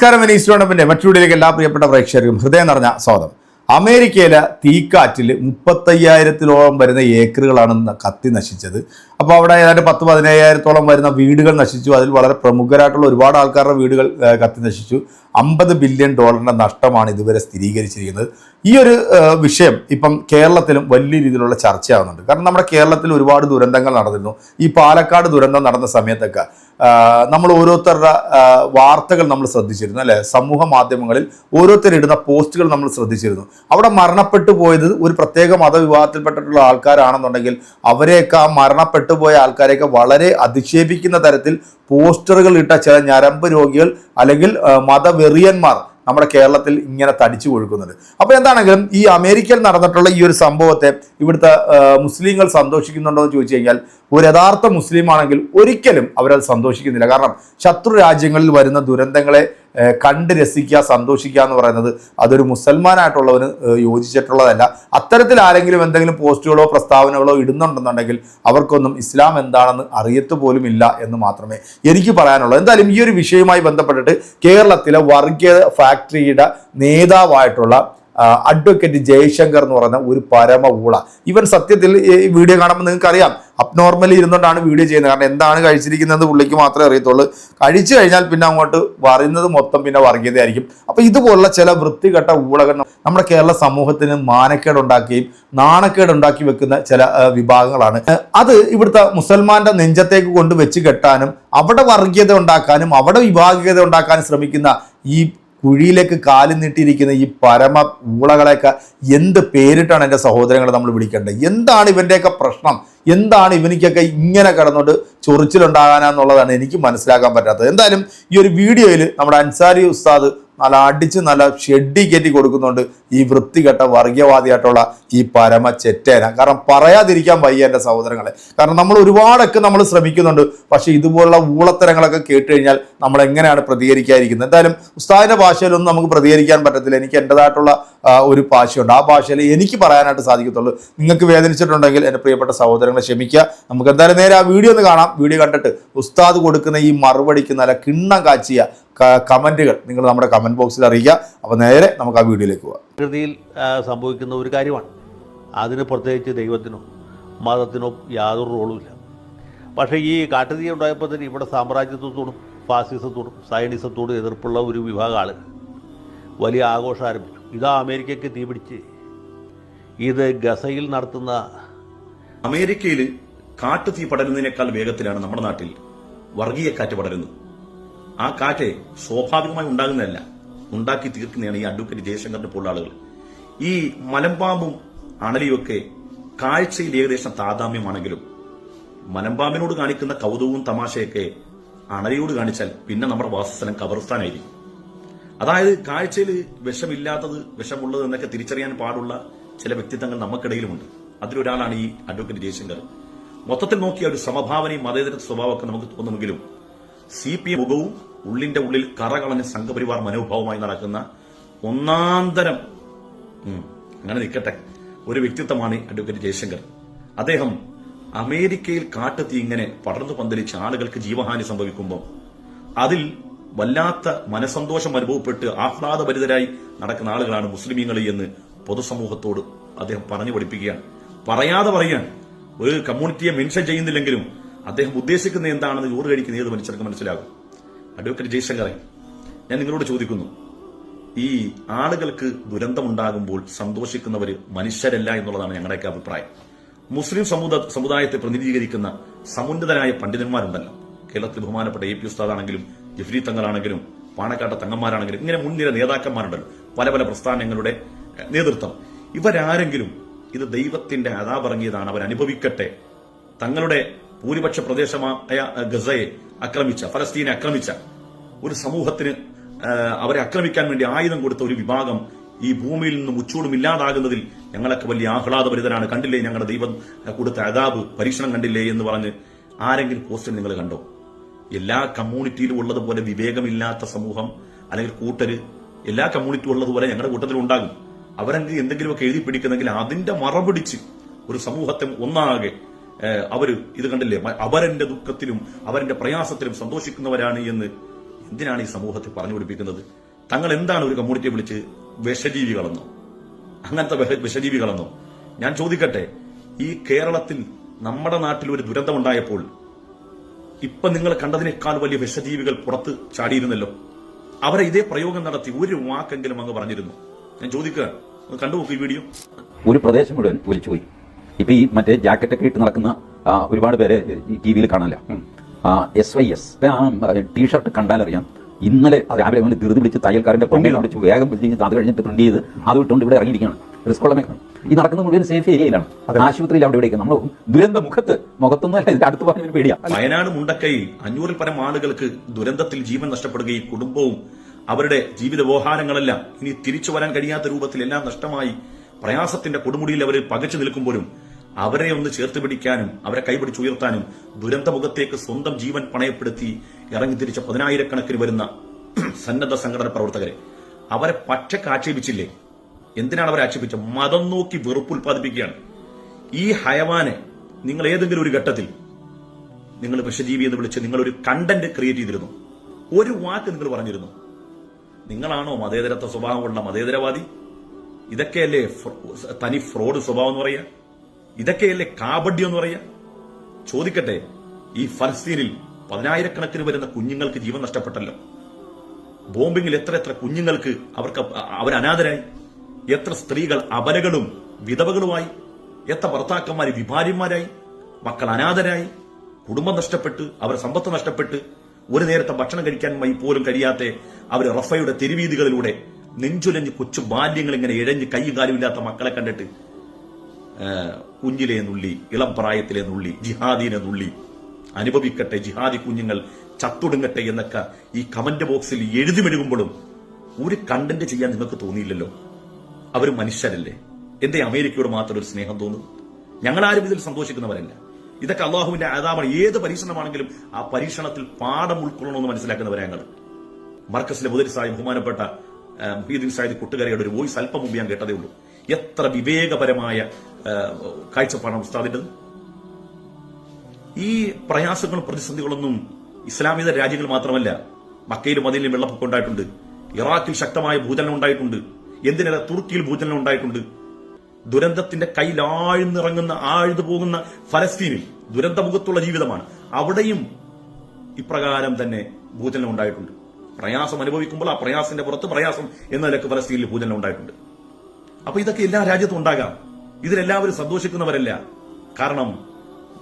നമസ്കാരം വിനീസ്റ്റോണപ്പിന്റെ മറ്റുള്ളിലേക്ക് എല്ലാ പ്രിയപ്പെട്ട പ്രേക്ഷകർക്കും ഹൃദയം നിറഞ്ഞ സ്വാഗതം. അമേരിക്കയിലെ തീക്കാറ്റിൽ മുപ്പത്തയ്യായിരത്തിലോളം വരുന്ന ഏക്കറുകളാണ് കത്തി നശിച്ചത്. അപ്പോൾ അവിടെ ഏതാണ്ട് പത്ത് പതിനയ്യായിരത്തോളം വരുന്ന വീടുകൾ നശിച്ചു. അതിൽ വളരെ പ്രമുഖരായിട്ടുള്ള ഒരുപാട് ആൾക്കാരുടെ വീടുകൾ കത്തി നശിച്ചു. അമ്പത് ബില്യൺ ഡോളറിന്റെ നഷ്ടമാണ് ഇതുവരെ സ്ഥിരീകരിച്ചിരിക്കുന്നത്. ഈ ഒരു വിഷയം ഇപ്പം കേരളത്തിലും വലിയ രീതിയിലുള്ള ചർച്ചയാവുന്നുണ്ട്. കാരണം നമ്മുടെ കേരളത്തിൽ ഒരുപാട് ദുരന്തങ്ങൾ നടന്നിരുന്നു. ഈ പാലക്കാട് ദുരന്തം നടന്ന സമയത്തൊക്കെ നമ്മൾ ഓരോരുത്തരുടെ വാർത്തകൾ നമ്മൾ ശ്രദ്ധിച്ചിരുന്നു അല്ലേ? സമൂഹ മാധ്യമങ്ങളിൽ ഓരോരുത്തരിടുന്ന പോസ്റ്റുകൾ നമ്മൾ ശ്രദ്ധിച്ചിരുന്നു. അവിടെ മരണപ്പെട്ടു പോയത് ഒരു പ്രത്യേക മതവിഭാഗത്തിൽപ്പെട്ടിട്ടുള്ള ആൾക്കാരാണെന്നുണ്ടെങ്കിൽ അവരെയൊക്കെ ആ മരണപ്പെട്ടു പോയ ആൾക്കാരെയൊക്കെ വളരെ അധിക്ഷേപിക്കുന്ന തരത്തിൽ പോസ്റ്ററുകൾ ഇട്ട ചില ഞരമ്പ് രോഗികൾ അല്ലെങ്കിൽ മതവെറിയന്മാർ നമ്മുടെ കേരളത്തിൽ ഇങ്ങനെ തടിച്ചു കൊഴുക്കുന്നത്. അപ്പോൾ എന്താണെങ്കിലും ഈ അമേരിക്കയിൽ നടന്നിട്ടുള്ള ഈ ഒരു സംഭവത്തെ ഇവിടുത്തെ മുസ്ലിങ്ങൾ സന്തോഷിക്കുന്നുണ്ടോ എന്ന് ചോദിച്ചു കഴിഞ്ഞാൽ ഒരു യഥാർത്ഥ മുസ്ലിം ആണെങ്കിൽ ഒരിക്കലും അവരത് സന്തോഷിക്കുന്നില്ല. കാരണം ശത്രു രാജ്യങ്ങളിൽ വരുന്ന ദുരന്തങ്ങളെ കണ്ട് രസിക്കുക സന്തോഷിക്കുക എന്ന് പറയുന്നത് അതൊരു മുസൽമാനായിട്ടുള്ളവന് യോജിച്ചിട്ടുള്ളതല്ല. അത്തരത്തിൽ ആരെങ്കിലും എന്തെങ്കിലും പോസ്റ്റുകളോ പ്രസ്താവനകളോ ഇടുന്നുണ്ടെന്നുണ്ടെങ്കിൽ അവർക്കൊന്നും ഇസ്ലാം എന്താണെന്ന് അറിയത്ത് പോലും ഇല്ല എന്ന് മാത്രമേ എനിക്ക് പറയാനുള്ളൂ. എന്തായാലും ഈ ഒരു വിഷയവുമായി ബന്ധപ്പെട്ടിട്ട് കേരളത്തിലെ വർഗീയ ഫാക്ടറിയുടെ നേതാവായിട്ടുള്ള അഡ്വക്കേറ്റ് ജയശങ്കർ എന്ന് പറയുന്ന ഒരു പരമ ഊള. ഇവൻ സത്യത്തിൽ ഈ വീഡിയോ കാണുമ്പോൾ നിങ്ങൾക്ക് അറിയാം അബ്നോർമലി ഇരുന്നുകൊണ്ടാണ് വീഡിയോ ചെയ്യുന്നത്. കാരണം എന്താണ് കഴിച്ചിരിക്കുന്നത് പുള്ളിക്ക് മാത്രമേ അറിയത്തുള്ളൂ. കഴിച്ചു കഴിഞ്ഞാൽ പിന്നെ അങ്ങോട്ട് പറയുന്നത് മൊത്തം പിന്നെ വർഗീയതയായിരിക്കും. അപ്പൊ ഇതുപോലുള്ള ചില വൃത്തികെട്ട ഊളകൾ നമ്മുടെ കേരള സമൂഹത്തിന് മാനക്കേടുണ്ടാക്കുകയും നാണക്കേടുണ്ടാക്കി വെക്കുന്ന ചില വിഭാഗങ്ങളാണ്. അത് ഇവിടുത്തെ മുസൽമാന്റെ നെഞ്ചത്തേക്ക് കൊണ്ട് വെച്ച് കെട്ടാനും അവിടെ വർഗീയത ഉണ്ടാക്കാനും അവിടെ വിഭാഗീയത ഉണ്ടാക്കാനും ശ്രമിക്കുന്ന ഈ കുഴിയിലേക്ക് കാലും നീട്ടിയിരിക്കുന്ന ഈ പരമ ഊളകളെയൊക്കെ എന്ത് പേരിട്ടാണ് എന്റെ സഹോദരങ്ങളെ നമ്മൾ വിളിക്കേണ്ടത്? എന്താണ് ഇവന്റെയൊക്കെ പ്രശ്നം? എന്താണ് ഇവനിക്കൊക്കെ ഇങ്ങനെ കിടന്നുകൊണ്ട് ചൊറിച്ചിലുണ്ടാകാനെന്നുള്ളതാണ് എനിക്ക് മനസ്സിലാക്കാൻ പറ്റാത്തത്. എന്തായാലും ഈ ഒരു വീഡിയോയിൽ നമ്മുടെ അൻസാരി ഉസ്താദ് നല്ല അടിച്ച് നല്ല ഷെഡി കയറ്റി കൊടുക്കുന്നുണ്ട് ഈ വൃത്തികെട്ട വർഗീയവാദിയായിട്ടുള്ള ഈ പരമ ചെറ്റേന. കാരണം പറയാതിരിക്കാൻ വയ്യ എന്റെ സഹോദരങ്ങളെ. കാരണം നമ്മൾ ഒരുപാടൊക്കെ നമ്മൾ ശ്രമിക്കുന്നുണ്ട്. പക്ഷേ ഇതുപോലുള്ള ഊളത്തരങ്ങളൊക്കെ കേട്ട് കഴിഞ്ഞാൽ നമ്മൾ എങ്ങനെയാണ് പ്രതികരിക്കാതിരിക്കുന്നത്? എന്തായാലും ഉസ്താദിന്റെ ഭാഷയിലൊന്നും നമുക്ക് പ്രതികരിക്കാൻ പറ്റത്തില്ല. എനിക്ക് എന്റെതായിട്ടുള്ള ഒരു ഭാഷയുണ്ട്. ആ ഭാഷയിൽ എനിക്ക് പറയാനായിട്ട് സാധിക്കത്തുള്ളൂ. നിങ്ങൾക്ക് വേദനിച്ചിട്ടുണ്ടെങ്കിൽ എന്റെ പ്രിയപ്പെട്ട സഹോദരങ്ങളെ ക്ഷമിക്കുക. നമുക്ക് എന്തായാലും നേരെ ആ വീഡിയോ ഒന്ന് കാണാം. വീഡിയോ കണ്ടിട്ട് ഉസ്താദ് കൊടുക്കുന്ന ഈ മറുപടിക്ക് നല്ല കിണ്ണം കാച്ചിയ കമന്റുകൾ നിങ്ങൾ നമ്മുടെ കമന്റ് ബോക്സിൽ അറിയിക്കുക. അപ്പോൾ നേരെ നമുക്ക് ആ വീഡിയോയിലേക്ക് പോകാം പ്രകൃതിയിൽ സംഭവിക്കുന്ന ഒരു കാര്യമാണ്. അതിന് പ്രത്യേകിച്ച് ദൈവത്തിനോ മതത്തിനോ യാതൊരു റോളുമില്ല പക്ഷേ ഈ കാട്ടുതീ ഉണ്ടായപ്പോൾ തന്നെ ഇവിടെ സാമ്രാജ്യത്വത്തോടും ഫാസിസത്തോടും സയനിസത്തോടും എതിർപ്പുള്ള ഒരു വിഭാഗം ആളുകൾ വലിയ ആഘോഷം ആരംഭിച്ചു. ഇതാ അമേരിക്കയ്ക്ക് തീപിടിച്ച് ഇത് ഗസയിൽ നടത്തുന്ന അമേരിക്കയിൽ കാട്ടുതീ പടരുന്നതിനേക്കാൾ വേഗത്തിലാണ് നമ്മുടെ നാട്ടിൽ വർഗീയ കാറ്റ് പടരുന്നത്. ആ കാറ്റ് സ്വാഭാവികമായി ഉണ്ടാകുന്നതല്ല. ഉണ്ടാക്കി തീർക്കുന്നതാണ് ഈ അഡ്വക്കേറ്റ് ജയശങ്കറിന്റെ പോലുള്ള ആളുകൾ. ഈ മലമ്പാമ്പും അണലിയൊക്കെ കാഴ്ചയിൽ ഏകദേശം താതാമ്യമാണെങ്കിലും മലമ്പാമ്പിനോട് കാണിക്കുന്ന കൗതുകവും തമാശയൊക്കെ അണലിയോട് കാണിച്ചാൽ പിന്നെ നമ്മുടെ വാസസ്ഥലം കബർസ്ഥാനായിരിക്കും. അതായത് കാഴ്ചയിൽ വിഷമില്ലാത്തത് വിഷമുള്ളത് എന്നൊക്കെ തിരിച്ചറിയാൻ പാടുള്ള ചില വ്യക്തിത്വങ്ങൾ നമുക്കിടയിലുമുണ്ട്. അതിലൊരാളാണ് ഈ അഡ്വക്കേറ്റ് ജയശങ്കർ. മൊത്തത്തിൽ നോക്കിയ ഒരു സമഭാവനയും മതേതര സ്വഭാവമൊക്കെ നമുക്ക് തോന്നുമെങ്കിലും സി പി എം മുഖവും ഉള്ളിന്റെ ഉള്ളിൽ കറകളഞ്ഞ സംഘപരിവാർ മനോഭാവമായി നടക്കുന്ന ഒന്നാന്തരം അങ്ങനെ നിൽക്കട്ടെ. ഒരു വ്യക്തിത്വമാണ് അഡ്വക്കേറ്റ് ജയശങ്കർ. അദ്ദേഹം അമേരിക്കയിൽ കാട്ടുതീ ഇങ്ങനെ പടർന്നു പന്തലിച്ച് ആളുകൾക്ക് ജീവഹാനി സംഭവിക്കുമ്പോൾ അതിൽ വല്ലാത്ത മനസന്തോഷം അനുഭവപ്പെട്ട് ആഹ്ലാദഭരിതരായി നടക്കുന്ന ആളുകളാണ് മുസ്ലിമീങ്ങൾ എന്ന് പൊതുസമൂഹത്തോട് അദ്ദേഹം പറഞ്ഞു പഠിപ്പിക്കുകയാണ്. പറയാതെ പറയാൻ ഒരു കമ്മ്യൂണിറ്റിയെ മെൻഷൻ ചെയ്യുന്നില്ലെങ്കിലും അദ്ദേഹം ഉദ്ദേശിക്കുന്ന എന്താണെന്ന് ചോറ് കഴിക്കുന്ന ഏത് മനുഷ്യർക്ക് മനസ്സിലാകും. അഡ്വക്കേറ്റ് ജയശങ്കറെ ഞാൻ നിങ്ങളോട് ചോദിക്കുന്നു ഈ ആളുകൾക്ക് ദുരന്തമുണ്ടാകുമ്പോൾ സന്തോഷിക്കുന്നവർ മനുഷ്യരല്ല എന്നുള്ളതാണ് ഞങ്ങളുടെയൊക്കെ അഭിപ്രായം. മുസ്ലിം സമുദ- സമുദായത്തെ പ്രതിനിധീകരിക്കുന്ന സമുന്നതരായ പണ്ഡിതന്മാരുണ്ടല്ലോ. കേരളത്തിൽ ബഹുമാനപ്പെട്ട എ പി ഉസ്താദാണെങ്കിലും ജഫ്രി തങ്ങളാണെങ്കിലും പാണക്കാട്ട തങ്ങന്മാരാണെങ്കിലും ഇങ്ങനെ മുൻനിര നേതാക്കന്മാരുണ്ടല്ലോ. പല പല പ്രസ്ഥാനങ്ങളുടെ നേതൃത്വം. ഇവരാരെങ്കിലും ഇത് ദൈവത്തിന്റെ അതാപറങ്ങിയതാണ് അവർ അനുഭവിക്കട്ടെ തങ്ങളുടെ ഭൂരിപക്ഷ പ്രദേശമായ ഗസയെ ആക്രമിച്ച ഫലസ്തീനെ ആക്രമിച്ച ഒരു സമൂഹത്തിന് അവരെ ആക്രമിക്കാൻ വേണ്ടി ആയുധം കൊടുത്ത ഒരു വിഭാഗം ഈ ഭൂമിയിൽ നിന്നും ഉച്ചൂടും ഇല്ലാതാകുന്നതിൽ ഞങ്ങളൊക്കെ വലിയ ആഹ്ലാദപരിതരാണ് കണ്ടില്ലേ ഞങ്ങളുടെ ദൈവം കൊടുത്ത അതാബ് പരീക്ഷണം കണ്ടില്ലേ എന്ന് പറഞ്ഞ് ആരെങ്കിലും പോസ്റ്റർ നിങ്ങൾ കണ്ടോ? എല്ലാ കമ്മ്യൂണിറ്റിയിലും ഉള്ളതുപോലെ വിവേകമില്ലാത്ത സമൂഹം അല്ലെങ്കിൽ കൂട്ടര് എല്ലാ കമ്മ്യൂണിറ്റിയും ഉള്ളതുപോലെ ഞങ്ങളുടെ കൂട്ടത്തിൽ ഉണ്ടാകും. അവരെങ്കിൽ എന്തെങ്കിലുമൊക്കെ എഴുതി പിടിക്കുന്നെങ്കിൽ അതിന്റെ മറപിടിച്ച് ഒരു സമൂഹത്തെ ഒന്നാകെ അവർ ഇത് കണ്ടില്ലേ? അവരന്റെ ദുഃഖത്തിലും അവരന്റെ പ്രയാസത്തിലും സന്തോഷിക്കുന്നവരാണ് എന്ന് എന്തിനാണ് ഈ സമൂഹത്തെ പറഞ്ഞു പിടിപ്പിക്കുന്നത്? തങ്ങൾ എന്താണ് ഒരു കമ്മ്യൂണിറ്റി വിളിച്ച് വിഷജീവികളെന്നോ അങ്ങനത്തെ വിഷ- വിഷജീവികളെന്നോ ഞാൻ ചോദിക്കട്ടെ ഈ കേരളത്തിൽ നമ്മുടെ നാട്ടിൽ ഒരു ദുരന്തം ഉണ്ടായപ്പോൾ ഇപ്പൊ നിങ്ങൾ കണ്ടതിനേക്കാൾ വലിയ വിഷജീവികൾ പുറത്ത് ചാടിയിരുന്നല്ലോ. അവരെ ഇതേ പ്രയോഗം നടത്തി ഒരു വാക്കെങ്കിലും അങ്ങ് പറഞ്ഞിരുന്നു. ഞാൻ ചോദിക്കുക കണ്ടു ഈ വീഡിയോ. ഒരു പ്രദേശം മുഴുവൻ ഒലിച്ചുപോയി ഇപ്പൊ ഈ മറ്റേ ജാക്കറ്റ് ഒക്കെ ഇട്ട് നടക്കുന്ന ഒരുപാട് പേരെ ടി വിയിൽ കാണാനില്ല. എസ് വൈ എസ് ആ ടീഷർട്ട് കണ്ടാലറിയാം. ഇന്നലെ രാവിലെ അവന് ധൃതി പിടിച്ച് തയ്യൽക്കാരന്റെ കൊണ്ടയിൽ പിടിച്ച് വേഗം പിടിച്ച് അത് കഴിഞ്ഞിട്ട് പ്രിന്റ് ചെയ്ത് അത് വിട്ടുകൊണ്ട് ഇവിടെ ഇറങ്ങിയിരിക്കുകയാണ്. റിസ്ക് ഉള്ള മേഖല ഈ നടക്കുന്ന മുഴുവൻ സേഫ് ഏരിയയിലാണ് ആശുപത്രിയിൽ അവിടെ ഇവിടെ നമ്മൾ ദുരന്ത മുഖത്ത് മുഖത്തൊന്നും അല്ല ഇതിന്റെ അടുത്ത് പറഞ്ഞൊരു പേടിയാ. വയനാട് മുണ്ടക്കൈ അഞ്ഞൂറിൽ പരം ആളുകൾക്ക് ദുരന്തത്തിൽ ജീവൻ നഷ്ടപ്പെടുകയും കുടുംബവും അവരുടെ ജീവിത വ്യവഹാരങ്ങളെല്ലാം ഇനി തിരിച്ചു വരാൻ കഴിയാത്ത രൂപത്തിൽ എല്ലാം നഷ്ടമായി പ്രയാസത്തിന്റെ കൊടുമുടിയിൽ അവർ പകച്ചു നിൽക്കുമ്പോഴും അവരെ ഒന്ന് ചേർത്ത് പിടിക്കാനും അവരെ കൈപിടിച്ചുയർത്താനും ദുരന്തമുഖത്തേക്ക് സ്വന്തം ജീവൻ പണയപ്പെടുത്തി ഇറങ്ങി തിരിച്ച പതിനായിരക്കണക്കിന് വരുന്ന സന്നദ്ധ സംഘടന പ്രവർത്തകരെ. അവരെ പച്ചക്ക് ആക്ഷേപിച്ചില്ലേ? എന്തിനാണ് അവരെ ആക്ഷേപിച്ചത്? മതം നോക്കി വെറുപ്പ് ഉൽപ്പാദിപ്പിക്കുകയാണ്. ഈ ഹയവാനെ നിങ്ങൾ ഏതെങ്കിലും ഒരു ഘട്ടത്തിൽ നിങ്ങൾ വിഷജീവി എന്ന് വിളിച്ച് നിങ്ങൾ ഒരു കണ്ടന്റ് ക്രിയേറ്റ് ചെയ്തിരുന്നു. ഒരു വാക്ക് നിങ്ങൾ പറഞ്ഞിരുന്നു. നിങ്ങളാണോ മതേതരത്വ സ്വഭാവമുള്ള മതേതരവാദി? ഇതൊക്കെയല്ലേ തനി ഫ്രോഡ് സ്വഭാവം എന്ന് പറയാ ഇതൊക്കെയല്ലേ കാബഡ്യം എന്ന് പറയാ ചോദിക്കട്ടെ ഈ ഫലസ്തീനിൽ പതിനായിരക്കണക്കിന് വരുന്ന കുഞ്ഞുങ്ങൾക്ക് ജീവൻ നഷ്ടപ്പെട്ടല്ലോ. ബോംബിങ്ങിൽ എത്ര എത്ര കുഞ്ഞുങ്ങൾക്ക് അവർക്ക് അവർ അനാഥരായി. എത്ര സ്ത്രീകൾ അപലകളും വിധവകളുമായി എത്ര ഭർത്താക്കന്മാർ വിഭാര്യന്മാരായി മക്കൾ അനാഥരായി കുടുംബം നഷ്ടപ്പെട്ട് അവർ സമ്പത്ത് നഷ്ടപ്പെട്ട് ഒരു നേരത്തെ ഭക്ഷണം കഴിക്കാൻ മൈ പോലും കഴിയാത്ത അവർ റഫയുടെ തെരുവീതികളിലൂടെ നെഞ്ചുലഞ്ഞ് കൊച്ചു ബാല്യങ്ങൾ ഇങ്ങനെ ഇഴഞ്ഞ് കൈയും കാലുമില്ലാത്ത മക്കളെ കണ്ടിട്ട് കുഞ്ഞിലെ നുള്ളി ഇളം പ്രായത്തിലെ നുള്ളി ജിഹാദിനെ നുള്ളി. അനുഭവിക്കട്ടെ ജിഹാദി കുഞ്ഞുങ്ങൾ ചത്തൊടുങ്ങട്ടെ എന്നൊക്കെ ഈ കമന്റ് ബോക്സിൽ എഴുതി മെഴുകുമ്പോഴും ഒരു കണ്ടന്റ് ചെയ്യാൻ നിങ്ങൾക്ക് തോന്നിയില്ലല്ലോ. അവർ മനുഷ്യരല്ലേ. എന്തേ അമേരിക്കയോട് മാത്രം ഒരു സ്നേഹം തോന്നുന്നു ഞങ്ങളാരും ഇതിൽ സന്തോഷിക്കുന്നവരല്ല. ഇതൊക്കെ അള്ളാഹുവിന്റെ ആദാമാണ് ഏത് പരീക്ഷണമാണെങ്കിലും ആ പരീക്ഷണത്തിൽ പാഠം ഉൾക്കൊള്ളണമെന്ന് മനസ്സിലാക്കുന്നവരാണ് മർക്കസിലെ മുതലിസായി ബഹുമാനപ്പെട്ട മുഹീദ്ദീൻ സായിദ് കുട്ടുകാരിയുടെ ഒരു വോയിസ് അല്പം മുമ്പ് ഞാൻ കേട്ടതേ ഉള്ളൂ. എത്ര വിവേകപരമായ കാഴ്ചപ്പാടാണ് ഉസ്താദിന്റെത് ഈ പ്രയാസങ്ങളും പ്രതിസന്ധികളൊന്നും ഇസ്ലാമിക രാജ്യങ്ങൾ മാത്രമല്ല മക്കയിലും മദീനിലും വെള്ളപ്പൊക്കം ഉണ്ടായിട്ടുണ്ട്. ഇറാഖിൽ ശക്തമായ ഭൂചലനം ഉണ്ടായിട്ടുണ്ട്. എന്തിനേറെ തുർക്കിയിൽ ഭൂചലനം ഉണ്ടായിട്ടുണ്ട്. ദുരന്തത്തിന്റെ കയ്യിൽ ആഴ്ന്നിറങ്ങുന്ന ആഴ്ന്നു പോകുന്ന ഫലസ്തീനിൽ ദുരന്തമുഖത്തുള്ള ജീവിതമാണ്. അവിടെയും ഇപ്രകാരം തന്നെ ഭൂചലനം ഉണ്ടായിട്ടുണ്ട്. പ്രയാസം അനുഭവിക്കുമ്പോൾ ആ പ്രയാസത്തിന്റെ പുറത്ത് പ്രയാസം എന്ന നിലയ്ക്ക് പലസ്തീനിൽ ഭൂചലനം ഉണ്ടായിട്ടുണ്ട്. അപ്പൊ ഇതൊക്കെ എല്ലാ രാജ്യത്തും ഉണ്ടാകാം. ഇതിലെല്ലാവരും സന്തോഷിക്കുന്നവരല്ല. കാരണം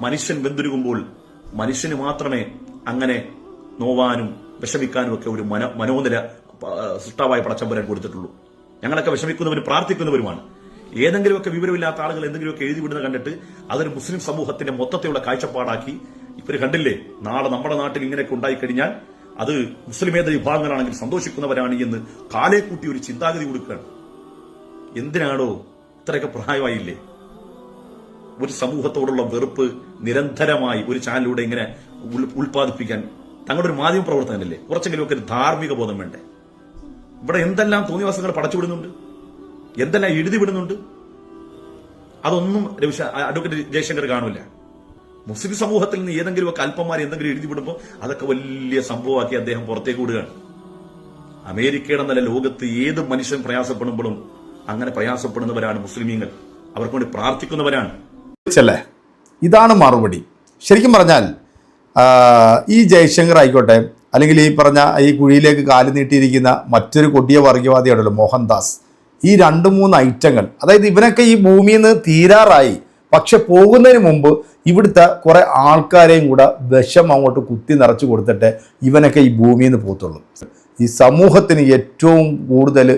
മനുഷ്യൻ വെന്തുരുകുമ്പോൾ മനുഷ്യന് മാത്രമേ അങ്ങനെ നോവാനും വിഷമിക്കാനും ഒക്കെ ഒരു മന മനോനില സൃഷ്ടാവായ പടച്ചമ്പരാൻ കൊടുത്തിട്ടുള്ളൂ. ഞങ്ങളൊക്കെ വിഷമിക്കുന്നവരും പ്രാർത്ഥിക്കുന്നവരുമാണ്. ഏതെങ്കിലുമൊക്കെ വിവരമില്ലാത്ത ആളുകൾ എന്തെങ്കിലുമൊക്കെ എഴുതി വിടുന്ന കണ്ടിട്ട് അതൊരു മുസ്ലിം സമൂഹത്തിന്റെ മൊത്തത്തിലുള്ള കാഴ്ചപ്പാടാക്കി. ഇവർ കണ്ടില്ലേ? നാളെ നമ്മുടെ നാട്ടിൽ ഇങ്ങനെയൊക്കെ ഉണ്ടായിക്കഴിഞ്ഞാൽ അത് മുസ്ലിമേതര വിഭാഗങ്ങളാണെങ്കിൽ സന്തോഷിക്കുന്നവരാണ് എന്ന് കാലേക്കൂട്ടി ഒരു ചിന്താഗതി കൊടുക്കുകയാണ്. എന്തിനാണോ ഇത്രയൊക്കെ പ്രായമായില്ലേ? ഒരു സമൂഹത്തോടുള്ള വെറുപ്പ് നിരന്തരമായി ഒരു ചാനലിലൂടെ ഇങ്ങനെ ഉൽ- ഉൽപ്പാദിപ്പിക്കാൻ തങ്ങളുടെ ഒരു മാധ്യമ പ്രവർത്തകനല്ലേ? കുറച്ചെങ്കിലുമൊക്കെ ഒരു ധാർമ്മിക ബോധം വേണ്ടേ? ഇവിടെ എന്തെല്ലാം തോന്നിവാസങ്ങൾ പടച്ചുവിടുന്നുണ്ട്? എന്തെല്ലാം എഴുതി വിടുന്നുണ്ട് അതൊന്നും അഡ്വക്കേറ്റ് ജയശങ്കർ കാണില്ല മുസ്ലിം സമൂഹത്തിൽ നിന്ന് ഏതെങ്കിലുമൊക്കെ അല്പന്മാർ എന്തെങ്കിലും എഴുതി വിടുമ്പോൾ അതൊക്കെ വലിയ സംഭവമാക്കി അദ്ദേഹം പുറത്തേക്ക് വിടുകയാണ്. അമേരിക്കയുടെ നല്ല ലോകത്ത് ഏത് മനുഷ്യൻ പ്രയാസപ്പെടുമ്പോഴും അങ്ങനെ പ്രയാസപ്പെടുന്നവരാണ് മുസ്ലിമീങ്ങൾ. അവർക്ക് വേണ്ടി പ്രാർത്ഥിക്കുന്നവരാണ്. ചെല്ലേ ഇതാണ് മറുപടി. ശരിക്കും പറഞ്ഞാൽ ഈ ജയശങ്കർ ആയിക്കോട്ടെ അല്ലെങ്കിൽ ഈ പറഞ്ഞ ഈ കുഴിയിലേക്ക് കാൽ നീട്ടിയിരിക്കുന്ന മറ്റൊരു കൊടിയ വർഗീയവാദിയാണല്ലോ മോഹൻദാസ്. ഈ രണ്ട് മൂന്ന് ഐറ്റങ്ങൾ അതായത് ഇവനൊക്കെ ഈ ഭൂമിയിൽ നിന്ന് തീരാറായി. പക്ഷെ പോകുന്നതിന് മുമ്പ് ഇവിടുത്തെ കുറേ ആൾക്കാരെയും കൂടെ വിഷം അങ്ങോട്ട് കുത്തി നിറച്ചു കൊടുത്തിട്ട് ഇവനൊക്കെ ഈ ഭൂമിയിൽ നിന്ന് പോകത്തുള്ളൂ. ഈ സമൂഹത്തിന് ഏറ്റവും കൂടുതൽ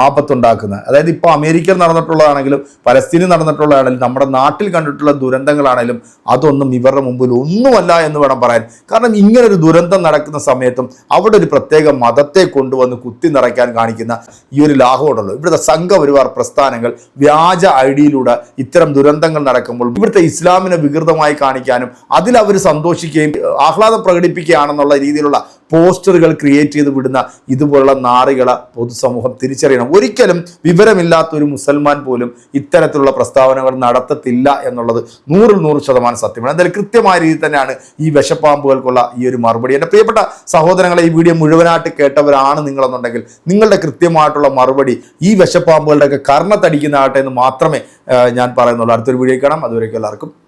ആപത്തുണ്ടാക്കുന്ന അതായത് ഇപ്പോൾ അമേരിക്കയിൽ നടന്നിട്ടുള്ളതാണെങ്കിലും പലസ്തീനിൽ നടന്നിട്ടുള്ളതാണെങ്കിലും നമ്മുടെ നാട്ടിൽ കണ്ടിട്ടുള്ള ദുരന്തങ്ങളാണെങ്കിലും അതൊന്നും ഇവരുടെ മുമ്പിൽ ഒന്നുമല്ല എന്ന് വേണം പറയാൻ. കാരണം ഇങ്ങനെ ഒരു ദുരന്തം നടക്കുന്ന സമയത്തും അവിടെ ഒരു പ്രത്യേക മതത്തെ കൊണ്ടുവന്ന് കുത്തി നിറയ്ക്കാൻ കാണിക്കുന്ന ഈ ഒരു ലാഘവമുണ്ടല്ലോ. ഇവിടുത്തെ സംഘപരിവാർ പ്രസ്ഥാനങ്ങൾ വ്യാജ ഐഡിയിലൂടെ ഇത്തരം ദുരന്തങ്ങൾ നടക്കുമ്പോൾ ഇവിടുത്തെ ഇസ്ലാമിനെ വികൃതമായി കാണിക്കാനും അതിൽ അവർ സന്തോഷിക്കുകയും ആഹ്ലാദം പ്രകടിപ്പിക്കുകയാണെന്നുള്ള രീതിയിലുള്ള പോസ്റ്ററുകൾ ക്രിയേറ്റ് ചെയ്ത് വിടുന്ന ഇതുപോലുള്ള നാറികളെ പൊതുസമൂഹം തിരിച്ചറിയണം തിരിച്ചറിയണം ഒരിക്കലും വിവരമില്ലാത്ത ഒരു മുസൽമാൻ പോലും ഇത്തരത്തിലുള്ള പ്രസ്താവനകൾ നടത്തത്തില്ല എന്നുള്ളത് നൂറിൽ നൂറ് ശതമാനം സത്യമാണ്. എന്തായാലും കൃത്യമായ രീതിയിൽ തന്നെയാണ് ഈ വിഷപ്പാമ്പുകൾക്കുള്ള ഈ ഒരു മറുപടി. എന്റെ പ്രിയപ്പെട്ട സഹോദരങ്ങളെ ഈ വീഡിയോ മുഴുവനായിട്ട് കേട്ടവരാണ് നിങ്ങളെന്നുണ്ടെങ്കിൽ നിങ്ങളുടെ കൃത്യമായിട്ടുള്ള മറുപടി ഈ വിഷപ്പാമ്പുകളുടെയൊക്കെ കർണത്തടിക്കുന്നതാകട്ടെ എന്ന് മാത്രമേ ഞാൻ പറയുന്നുള്ളൂ. അടുത്തൊരു വീഡിയോ കാണാം. അതുവരേക്കും എല്ലാവർക്കും